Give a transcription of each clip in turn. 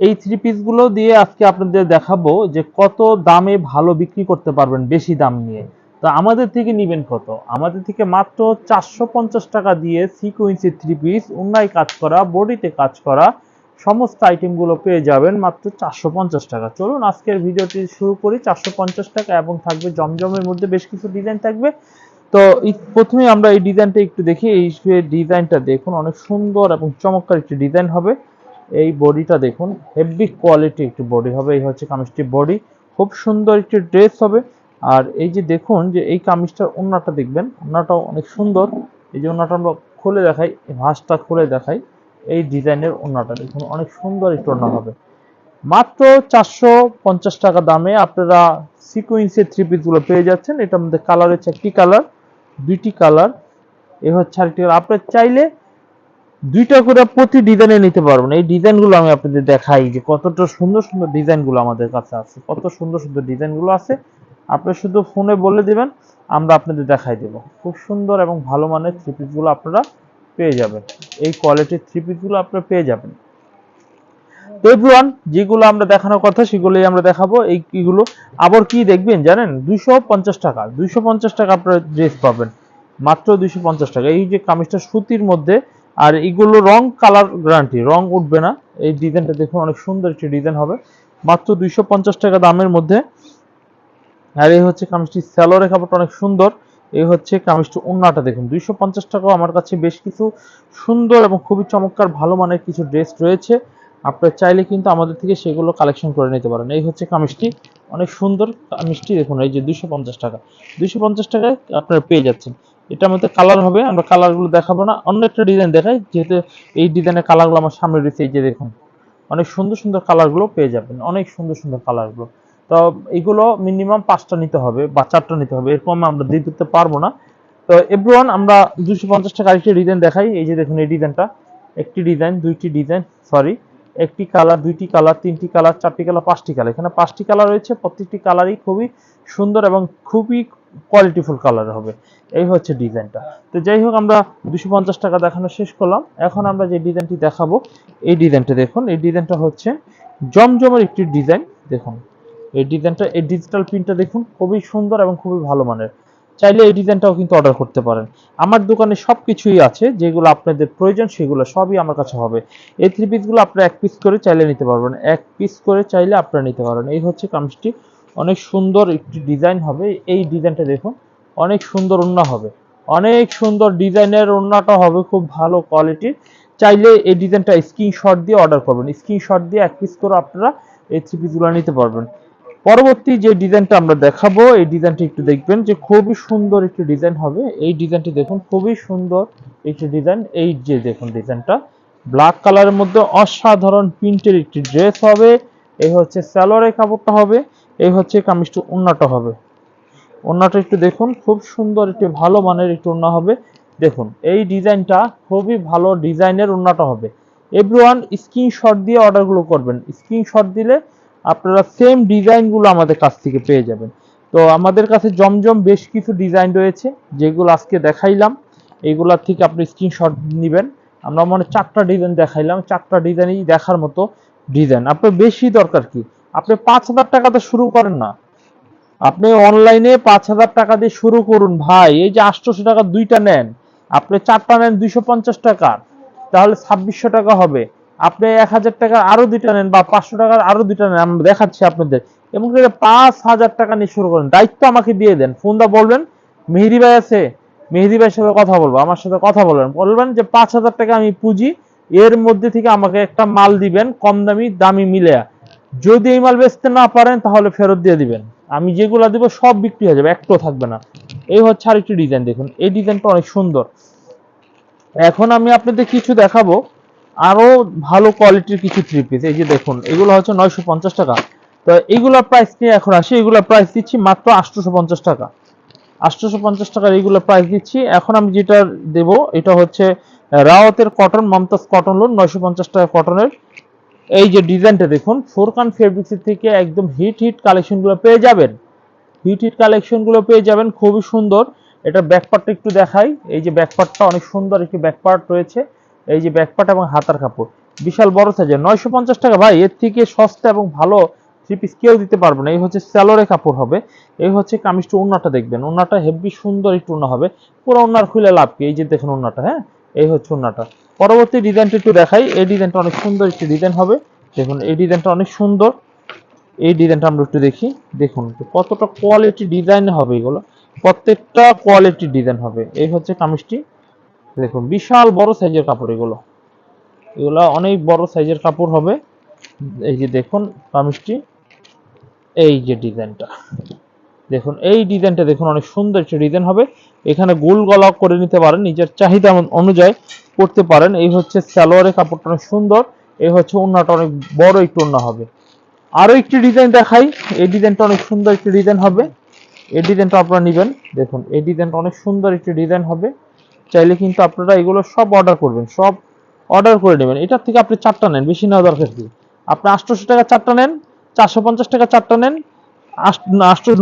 এই থ্রি পিসগুলো দিয়ে আজকে আপনাদের দেখাবো যে কত দামে ভালো বিক্রি করতে পারবেন বেশি দাম নিয়ে। তো আমাদের থেকে নিবেন কত? আমাদের থেকে মাত্র চারশো পঞ্চাশ টাকা দিয়ে সিকুয়েন্সি থ্রি পিস অন্যায় কাজ করা, বডিতে কাজ করা, সমস্ত আইটেমগুলো পেয়ে যাবেন মাত্র চারশো পঞ্চাশ টাকা। চলুন আজকের ভিডিওটি শুরু করি, চারশো পঞ্চাশ টাকা এবং থাকবে জমজমের মধ্যে বেশ কিছু ডিজাইন থাকবে। তো প্রথমে আমরা এই ডিজাইনটা একটু দেখি, এই ডিজাইনটা দেখুন, অনেক সুন্দর এবং চমৎকার একটি ডিজাইন হবে। এই বডিটা দেখুন হেভি কোয়ালিটি একটি বডি হবে, এই হচ্ছে কামিজটি বডি খুব সুন্দর একটি ড্রেস হবে। আর এই যে দেখুন যে এই কামিজটার ওন্নাটা দেখবেন ওন্নাটাও অনেক সুন্দর। এই যে ওন্নাটা আমরা খুলে দেখাই ভাঁজটা খুলে দেখাই, এই ডিজাইনের ওন্নাটা দেখুন, অনেক সুন্দর একটি ওন্না হবে। মাত্র চারশো পঞ্চাশ টাকা দামে আপনারা সিকুয়েন্সের থ্রি পিসগুলো পেয়ে যাচ্ছেন। এটার মধ্যে কালার হচ্ছে একটি কালার দুইটি কালার এ হচ্ছে আরেকটি আপনার চাইলে দুইটা করে প্রতি ডিজাইনে নিতে পারবেন এই ডিজাইনগুলো আমি আপনাদের দেখাই যে কতটা সুন্দর সুন্দর ডিজাইনগুলো আমাদের কাছে আছে। কত সুন্দর সুন্দর ডিজাইনগুলো আছে। আপনি শুধু ফোনে বলে দিবেন, আমরা আপনাদের দেখাই দেব। খুব সুন্দর এবং ভালো মানের থ্রি পিসগুলো আপনারা পেয়ে যাবেন। এই কোয়ালিটির থ্রি পিসগুলো আপনারা পেয়ে যাবেন। এভরিওয়ান যেগুলো আমরা দেখানোর কথা, সেগুলোই আমরা দেখাবো। এই এগুলো আবার কি দেখবেন জানেন? দুইশো পঞ্চাশ টাকা। দুইশো পঞ্চাশ টাকা আপনারা ড্রেস পাবেন। মাত্র দুইশো পঞ্চাশ টাকা। এই যে কামিজটা সুতির মধ্যে আর এগুলো রং কালার গ্যারান্টি, রং উঠবে না। এই ডিজাইনটা দেখুন, অনেক সুন্দর একটি ডিজাইন হবে। মাত্র দুইশো পঞ্চাশ টাকা দামের মধ্যে। আর এই হচ্ছে কামিজটি স্যালোরের কাপড়টা অনেক সুন্দর। এই হচ্ছে কামিজটি ওন্নাটা দেখুন, দুইশো পঞ্চাশ টাকাও আমার কাছে বেশ কিছু সুন্দর এবং খুবই চমৎকার ভালো মানের কিছু ড্রেস রয়েছে। আপনারা চাইলে কিন্তু আমাদের থেকে সেগুলো কালেকশন করে নিতে পারেন। এই হচ্ছে কামিজটি, অনেক সুন্দর কামিজটি দেখুন, এই যে দুইশো পঞ্চাশ টাকা। দুইশো পঞ্চাশ টাকায় আপনারা পেয়ে যাচ্ছেন। এটার মধ্যে কালার হবে, আমরা কালারগুলো দেখাবো না। অন্য একটা ডিজাইন দেখাই, যেহেতু এই ডিজাইনের কালারগুলো আমার সামনে রয়েছে, এই যে দেখুন। অনেক সুন্দর সুন্দর কালারগুলো পেয়ে যাবেন, অনেক সুন্দর সুন্দর কালারগুলো তো এগুলো মিনিমাম পাঁচটা নিতে হবে বা চারটা নিতে হবে, এরকম আমরা দিয়ে দিতে পারব না। তো এভরিওয়ান আমরা দুশো পঞ্চাশ টাকা আরেকটি ডিজাইন দেখাই, এই যে দেখুন এই ডিজাইনটা একটি ডিজাইন দুইটি ডিজাইন সরি একটি কালার দুইটি কালার তিনটি কালার চারটি কালার পাঁচটি কালার এখানে পাঁচটি কালার রয়েছে, প্রত্যেকটি কালারই খুবই সুন্দর এবং খুবই কোয়ালিটিফুল কালার হবে। এই হচ্ছে ডিজাইনটা তো যাই হোক, আমরা দুশো পঞ্চাশ টাকা দেখানো শেষ করলাম। এখন আমরা যে ডিজাইনটি দেখাবো, এই ডিজাইনটা দেখুন। এই ডিজাইনটা হচ্ছে জমজমের একটি ডিজাইন দেখুন, এই ডিজাইনটা এই ডিজিটাল প্রিন্টটা দেখুন, খুবই সুন্দর এবং খুবই ভালো মানের। চাইলে এই ডিজাইনটাও কিন্তু অর্ডার করতে পারেন। আমার দোকানে সব কিছুই আছে, যেগুলো আপনাদের প্রয়োজন, সেগুলো সবই আমার কাছে হবে। এই থ্রি পিসগুলো আপনারা এক পিস করে চাইলে নিতে পারবেন। এক পিস করে চাইলে আপনারা নিতে পারবেন। এই হচ্ছে কামিজটি। অনেক সুন্দর একটি ডিজাইন হবে। এই ডিজাইনটা দেখুন, অনেক সুন্দর ওড়না হবে। অনেক সুন্দর ডিজাইনের ওড়নাটা হবে, খুব ভালো কোয়ালিটির। চাইলে এই ডিজাইনটা স্ক্রিনশট দিয়ে অর্ডার করবেন। স্ক্রিনশট দিয়ে এক পিস করে আপনারা এই থ্রি পিসগুলো নিতে পারবেন। পরবর্তী যে ডিজাইনটা আমরা দেখাবো, এই ডিজাইনটি একটু দেখবেন যে খুবই সুন্দর একটি ডিজাইন হবে। এই ডিজাইনটি দেখুন, খুবই সুন্দর একটি ডিজাইন। এই যে দেখুন ডিজাইনটা, ব্ল্যাক কালারের মধ্যে অসাধারণ প্রিন্টের একটি ড্রেস হবে। এই হচ্ছে স্যালোয়ারের কাপড়টা হবে। এই হচ্ছে কামিজটি ওন্নাটা হবে। ওন্নাটা একটু দেখুন, খুব সুন্দর একটি ভালো মানের একটু ওন্না হবে। দেখুন, এই ডিজাইনটা খুবই ভালো ডিজাইনের ওন্নাটা হবে। এভরিওয়ান স্ক্রিনশট দিয়ে অর্ডারগুলো করবেন। স্ক্রিনশট দিলে আপনারা সেম ডিজাইনগুলো আমাদের কাছ থেকে পেয়ে যাবেন। তো আমাদের কাছে জমজম বেশ কিছু ডিজাইন রয়েছে, যেগুলো আজকে দেখাইলাম। এইগুলার থেকে আপনি স্ক্রিনশট নেবেন। আমরা মানে চারটা ডিজাইন দেখাইলাম। চারটা ডিজাইনই দেখার মতো ডিজাইন। আপনার বেশি দরকার কি? আপনি পাঁচ হাজার টাকা টাকাতে শুরু করেন না। আপনি অনলাইনে পাঁচ হাজার টাকা দিয়ে শুরু করুন ভাই। এই যে আটশোশো টাকা দুইটা নেন, আপনি চারটা নেন দুইশো পঞ্চাশ টাকার তাহলে ছাব্বিশশো টাকা হবে। আপনি এক হাজার টাকার আরও দুইটা নেন বা পাঁচশো টাকার আরও দুইটা নেন আমরা দেখাচ্ছি আপনাদের। এবং পাঁচ হাজার টাকা নিয়ে শুরু করেন, দায়িত্ব আমাকে দিয়ে দেন। ফোন দা বলবেন, মেহেদি ভাই আছে, মেহেদি ভাইয়ের সাথে কথা বলব, আমার সাথে কথা বলবেন বলবেন যে পাঁচ হাজার টাকা আমি পুঁজি, এর মধ্যে থেকে আমাকে একটা মাল দিবেন, কম দামি দামি মিলে যদি এই মাল বেচতে না পারেন, তাহলে ফেরত দিয়ে দিবেন। আমি যেগুলো দিব, সব বিক্রি হয়ে যাবে, একটাও থাকবে না। এই হচ্ছে আরেকটি ডিজাইন দেখুন। এই ডিজাইনটা অনেক সুন্দর। এখন আমি আপনাদের কিছু দেখাবো। আরও ভালো কোয়ালিটির কিছু থ্রি পিস এই যে দেখুন, এগুলো হচ্ছে নয়শো পঞ্চাশ টাকা। তো এইগুলোর প্রাইস নিয়ে এখন আসি। এগুলোর প্রাইস দিচ্ছি মাত্র আটশোশো পঞ্চাশ টাকা। আটশোশো পঞ্চাশ টাকার এইগুলো প্রাইস দিচ্ছি। এখন আমি যেটা দেব, এটা হচ্ছে রাওয়াতের কটন মমতাজ কটন লোন নয়শো পঞ্চাশ টাকা কটনের এই যে ডিজাইনটা দেখুন, ফোরকান ফেব্রিক্স থেকে একদম হিট হিট কালেকশনগুলো পেয়ে যাবেন। হিট হিট কালেকশনগুলো পেয়ে যাবেন, খুবই সুন্দর। এটা ব্যাকপার্টটা একটু দেখাই। এই যে ব্যাকপার্টটা অনেক সুন্দর একটি ব্যাকপার্ট রয়েছে। এই যে ব্যাকপার্ট এবং হাতার কাপড়। বিশাল বড় সাইজের নয়শো পঞ্চাশ টাকা ভাই, এর থেকে সস্তা এবং ভালো থ্রি পিস কেউ দিতে পারবে না। এই হচ্ছে স্যালোরে কাপড় হবে। এই হচ্ছে কামিজটা উন্নাটা দেখবেন। উন্নাটা হেভি সুন্দর একটু উন্না হবে। পুরো উন্নার খুলে লাভ কি? এই যে দেখুন উন্নাটা হ্যাঁ? এই হচ্ছে উন্নাটা পরবর্তী ডিজাইনটা একটু দেখাই। এই ডিজাইনটা অনেক সুন্দর একটি ডিজাইন হবে। দেখুন, এই ডিজাইনটা অনেক সুন্দর। এই ডিজাইনটা আমরা একটু দেখি। দেখুন, কতটা কোয়ালিটি ডিজাইন হবে এগুলো। প্রত্যেকটা কোয়ালিটি ডিজাইন হবে। এই হচ্ছে কামিজটি। দেখুন, বিশাল বড় সাইজের কাপড় এগুলো। এগুলো অনেক বড় সাইজের কাপড় হবে। এই যে দেখুন, কামিজটি। এই যে ডিজাইনটা দেখুন, এই ডিজাইনটা দেখুন, অনেক সুন্দর একটা ডিজাইন হবে। এখানে গোল গলা করে নিতে পারেন, নিজের চাহিদা অনুযায়ী করতে পারেন। এই হচ্ছে সালোয়ারের কাপড়টা অনেক সুন্দর, এই হচ্ছে ওন্নাটা অনেক বড় একটু ওন্না হবে। আরও একটি ডিজাইন দেখাই, এই ডিজাইনটা অনেক সুন্দর একটি ডিজাইন হবে। এই ডিজাইনটা আপনারা নেবেন, দেখুন, এই ডিজাইনটা অনেক সুন্দর একটি ডিজাইন হবে। চাইলে কিন্তু আপনারা এগুলো সব অর্ডার করবেন, সব অর্ডার করে নেবেন। এটার থেকে আপনি চারটা নেন, বেশি নেওয়া দরকার কি? আপনি আটশোশো টাকা চারটা নেন, চারশো পঞ্চাশ টাকা চারটা নেন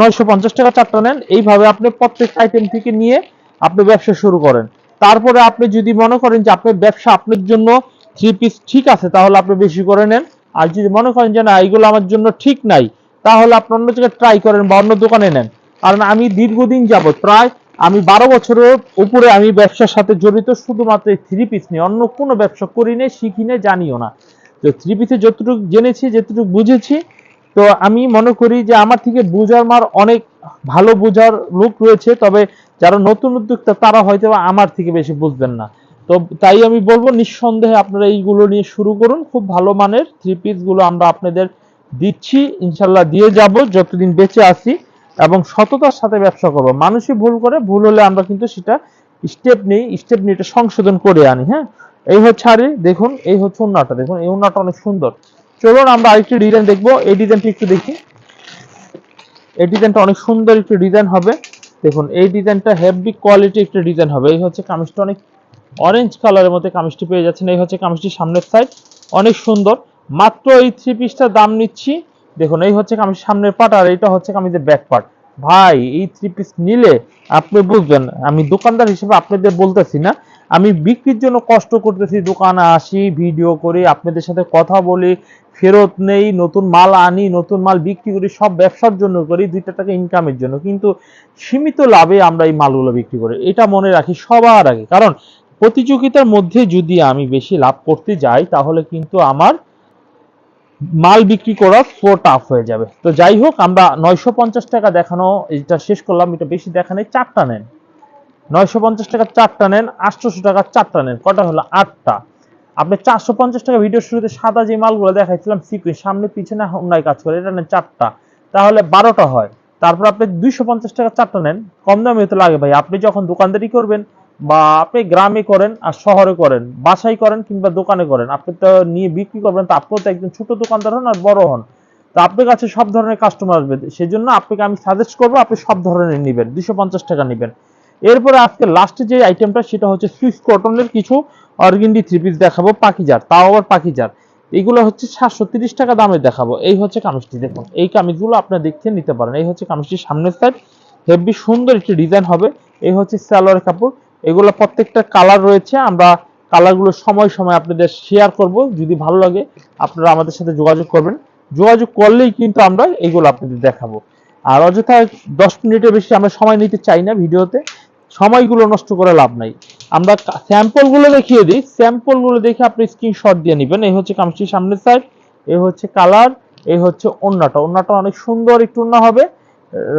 নয়শো পঞ্চাশ টাকা চারটা নেন। এইভাবে আপনি প্রত্যেক আইটেম থেকে নিয়ে আপনি ব্যবসা শুরু করেন। তারপরে আপনি যদি মনে করেন যে আপনার ব্যবসা আপনার জন্য থ্রি পিস ঠিক আছে, তাহলে আপনি বেশি করে নেন। আর যদি মনে করেন যে না, এইগুলো আমার জন্য ঠিক নাই, তাহলে আপনি অন্য জায়গায় ট্রাই করেন বা অন্য দোকানে নেন। কারণ আমি দীর্ঘদিন যাবত প্রায় আমি বারো বছরের উপরে আমি ব্যবসার সাথে জড়িত, শুধুমাত্র এই থ্রি পিস নিয়ে। অন্য কোনো ব্যবসা করি নে শিখি নে জানিও না। তো থ্রি পিসে যতটুকু জেনেছি, যতটুকু বুঝেছি তো আমি মনে করি যে আমার থেকে বুঝার মার অনেক ভালো বুঝার লোক রয়েছে, তবে যারা নতুন উদ্যোক্তা তারা হয়তো আমার থেকে বেশি বুঝবেন না। তো তাই আমি বলব, নিঃসন্দেহে আপনারা এইগুলো নিয়ে শুরু করুন, খুব ভালো মানের থ্রি পিসগুলো আমরা আপনাদের দিচ্ছি, ইনশাল্লাহ দিয়ে যাব, যতদিন বেঁচে আছি, এবং সততার সাথে ব্যবসা করব। মানুষই ভুল করে, ভুল হলে আমরা কিন্তু সেটা স্টেপ নেই স্টেপ নিয়ে এটা সংশোধন করে আনি হ্যাঁ? এই হচ্ছে আরে, দেখুন, এই হচ্ছে উন্নাটা দেখুন, এই উন্নাটা অনেক সুন্দর। চলুন আমরা আরেকটি ডিজাইন দেখব। এই ডিজাইনটি একটু দেখি। এই ডিজাইনটা অনেক সুন্দর একটি ডিজাইন হবে। দেখুন, এই ডিজাইনটা হেভি কোয়ালিটি একটা ডিজাইন হবে। এই হচ্ছে কামিজটা অনেক অরেঞ্জ কালারের মধ্যে কামিজটি পেয়ে যাচ্ছেন। এই হচ্ছে কামিজটির সামনের সাইড অনেক সুন্দর। মাত্র এই থ্রি পিসটার দাম নিচ্ছি। দেখুন, এই হচ্ছে কামিজ সামনের পার্ট আর এটা হচ্ছে কামিজের ব্যাক পার্ট ভাই, এই থ্রি পিস নিলে আপনি বুঝবেন, আমি দোকানদার হিসেবে আপনাদের বলতেছি না। আমি বিক্রির জন্য কষ্ট করতেছি, দোকানে আসি ভিডিও করি, আপনাদের সাথে কথা বলি, ফেরত নেই, নতুন মাল আনি, নতুন মাল বিক্রি করি, সব ব্যবসার জন্য করি, দুইটা টাকা ইনকামের জন্য। কিন্তু সীমিত লাভে আমরা এই মালগুলো বিক্রি করি। এটা মনে রাখি সবার আগে। কারণ প্রতিযোগিতার মধ্যে যদি আমি বেশি লাভ করতে যাই, তাহলে কিন্তু আমার মাল বিক্রি করা পুরো টাফ হয়ে যাবে। তো যাই হোক, আমরা নয়শো পঞ্চাশ টাকা দেখানো, এটা শেষ করলাম, এটা বেশি দেখানে চারটা নেন। নয়শো পঞ্চাশ টাকা চারটা নেন, আটশোশো টাকা চারটা নেন, কটা হলো আটটা? আপনি চারশো পঞ্চাশ টাকা ভিডিও শুরুতে সাদা যে মালগুলো দেখাইছিলাম সিকুই সামনে, পিছনে অন্যায় কাজ করে, এটা নেন চারটা। তাহলে বারোটা হয়। তারপর আপনি দুইশো পঞ্চাশ টাকা চারটা নেন, কম দামে তো লাগে ভাই। আপনি যখন দোকানদারি করবেন বা আপনি গ্রামে করেন আর শহরে করেন, বাসায় করেন কিংবা দোকানে করেন, আপনি তো নিয়ে বিক্রি করবেন, তো আপনিও তো একজন ছোট দোকানদার হন আর বড় হন। তো আপনার কাছে সব ধরনের কাস্টমার আসবে। সেজন্য আপনাকে আমি সাজেস্ট করব, আপনি সব ধরনের নেবেন দুশো পঞ্চাশ টাকা নেবেন। এরপরে আজকে লাস্টে যে আইটেমটা সেটা হচ্ছে সুইস কটনের কিছু অর্গেন্ডি থ্রি পিস দেখাবো পাকিজার তাও আবার পাকিজার এগুলো হচ্ছে সাতশো তিরিশ টাকা দামে দেখাবো। এই হচ্ছে কামিজটি, দেখুন, এই কামিজগুলো আপনার দেখতে নিতে পারেন। এই হচ্ছে কামিজটির সামনের সাইড হেভি সুন্দর একটি ডিজাইন হবে। এই হচ্ছে সালোয়ার কাপড়। এগুলো প্রত্যেকটা কালার রয়েছে, আমরা কালারগুলো সময় সময় আপনাদের শেয়ার করব। যদি ভালো লাগে, আপনারা আমাদের সাথে যোগাযোগ করবেন। যোগাযোগ করলেই কিন্তু আমরা এগুলো আপনাদের দেখাবো। আর অযথা দশ মিনিটের বেশি আমরা সময় নিতে চাই না ভিডিওতে। সময়গুলো নষ্ট করে লাভ নাই। আমরা স্যাম্পলগুলো দেখিয়ে দিই। স্যাম্পলগুলো দেখে আপনি স্ক্রিনশট দিয়ে নেবেন। এই হচ্ছে কামচির সামনের সাইড এই হচ্ছে কালার এই হচ্ছে ওন্নাটা। ওন্নাটা অনেক সুন্দর, একটু ওন্না হবে।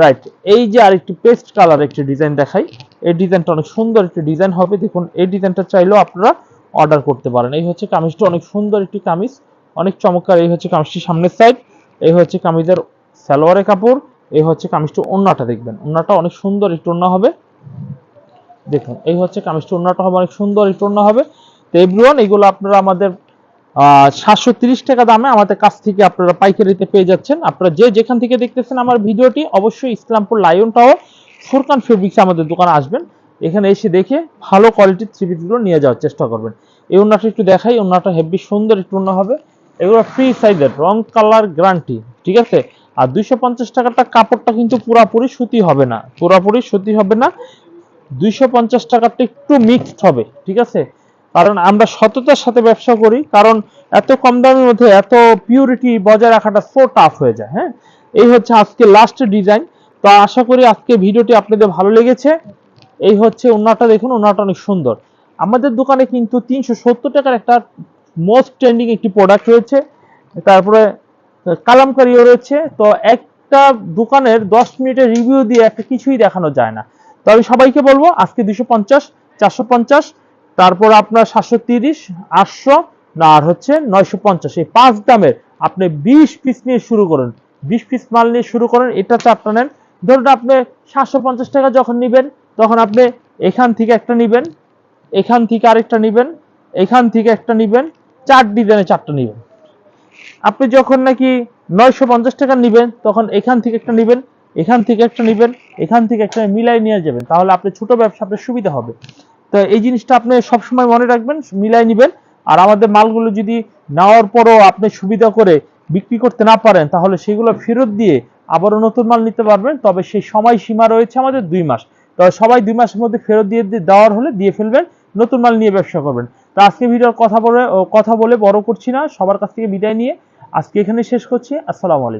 রাইট এই যে আরেকটি পেস্ট কালার একটি ডিজাইন দেখাই। এই ডিজাইনটা অনেক সুন্দর একটি ডিজাইন হবে। দেখুন, এই ডিজাইনটা চাইলেও আপনারা অর্ডার করতে পারেন। এই হচ্ছে কামিজটা অনেক সুন্দর একটি কামিজ। অনেক চমৎকার। এই হচ্ছে কামিজটির সামনের সাইড এই হচ্ছে কামিজের সালোয়ারের কাপড়, এই হচ্ছে কামিজটি ওন্নাটা দেখবেন। ওন্নাটা অনেক সুন্দর একটু ওন্না হবে। দেখুন, এই হচ্ছে কামিজটি ওন্নাটা হবে, অনেক সুন্দর একটু ওন্না হবে। তো এভরিওয়ান, এগুলো আপনারা আমাদের সাতশো তিরিশ টাকা দামে আমাদের কাছ থেকে আপনারা পাইকারিতে পেয়ে যাচ্ছেন। আপনারা যে যেখান থেকে দেখতেছেন আমার ভিডিওটি, অবশ্যই Islampur lion tower Furqan fabrics আমাদের দোকানে আসবেন। এখানে এসে দেখে ভালো কোয়ালিটির থ্রি পিসগুলো নিয়ে যাওয়ার চেষ্টা করবেন। এই ওন্নাটা একটু দেখাই ওন্নাটা হেভি সুন্দর একটু ওন্না হবে। এগুলো ফ্রি সাইজের রং কালার গ্যারান্টি ঠিক আছে? আর দুইশো পঞ্চাশ টাকাটা কাপড়টা কিন্তু পুরাপুরি সুতি হবে না, পুরাপুরি সুতি হবে না। দুইশো পঞ্চাশ টাকাটা একটু মিক্সড হবে, ঠিক আছে? কারণ আমরা সততার সাথে ব্যবসা করি, কারণ এত কম দামের মধ্যে এত পিউরিটি বজায় রাখাটা সো টাফ হয়ে যায় হ্যাঁ? এই হচ্ছে আজকে লাস্ট ডিজাইন তো আশা করি আজকে ভিডিওটি আপনাদের ভালো লেগেছে। এই হচ্ছে ওনাটা দেখুন ওনাটা অনেক সুন্দর। আমাদের দোকানে কিন্তু তিনশো সত্তর টাকার একটা মোস্ট ট্রেন্ডিং একটি প্রোডাক্ট রয়েছে। তারপরে কালামকারিও রয়েছে। তো একটা দোকানের দশ মিনিটের রিভিউ দিয়ে একটা কিছুই দেখানো যায় না। তো আমি সবাইকে বলব, আজকে দুশো পঞ্চাশ, চারশো পঞ্চাশ, তারপর আপনার সাতশো তিরিশ, আটশো, না, আর হচ্ছে নয়শো পঞ্চাশ। এই পাঁচ দামের আপনি বিশ পিস নিয়ে শুরু করুন। বিশ পিস মাল নিয়ে শুরু করেন এটা চারটা নেন। ধরুন আপনি সাতশো পঞ্চাশ টাকা যখন নিবেন, তখন আপনি এখান থেকে একটা নিবেন, এখান থেকে আরেকটা নিবেন, এখান থেকে একটা নিবেন, চার ডিজাইনে চারটা নিবেন। আপনি যখন নাকি নয়শো পঞ্চাশ টাকা নিবেন, তখন এখান থেকে একটা নিবেন এখান থেকে একটা নিবেন, এখান থেকে একটা মিলাই নিয়ে যাবেন, তাহলে আপনি ছোট ব্যবসা আপনার সুবিধা হবে। তো এই জিনিসটা আপনি সবসময় মনে রাখবেন, মিলাই নিবেন, আর আমাদের মালগুলো যদি নেওয়ার পরও আপনি সুবিধা করে বিক্রি করতে না পারেন, তাহলে সেগুলো ফেরত দিয়ে আবারও নতুন মাল নিতে পারবেন, তবে সেই সময় সীমা রয়েছে আমাদের দুই মাস। তবে সবাই দুই মাসের মধ্যে ফেরত দিয়ে দেওয়ার হলে দিয়ে ফেলবেন, নতুন মাল নিয়ে ব্যবসা করবেন। তো আজকে ভিডিওর কথা বলে কথা বলে বড় করছি না, সবার কাছ থেকে বিদায় নিয়ে আজকে এখানে শেষ করছি, আসসালামু আলাইকুম।